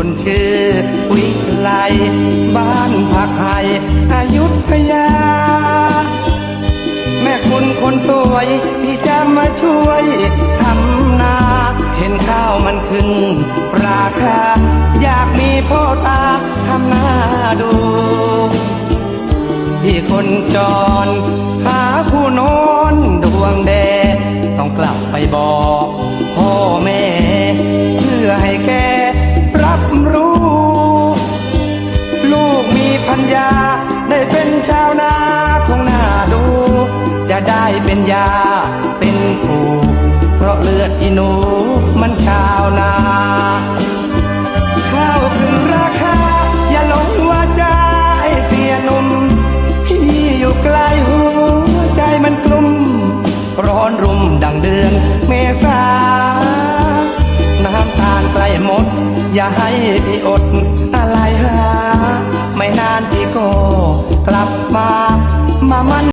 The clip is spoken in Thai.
คนชื่อ วิไลบ้านผักไห่อายุทยา แม่คุณคนสวยที่จะมาช่วยทำนา เห็นข้าวมันขึ้น ราคา อยากมีพ่อตาทำหน้าดูพี่คนจร หาคู่นอนดวงแดงต้องกลับไปบอกพ่อแม่ จะได้เป็นยาเป็นผูเพราะเลือดอีหนูมันชาวนาข้าวขึ้นราคา อย่าหลงว่าใจเตียนุ่มพี่อยู่ไกล้หัวใจมันกลุ่ม ร้อนรุมดังเดือนเมษาน้ำตาลใกล้หมด อย่าให้พี่อดอะไรหาไม่นานพี่ก็กลับมามามัน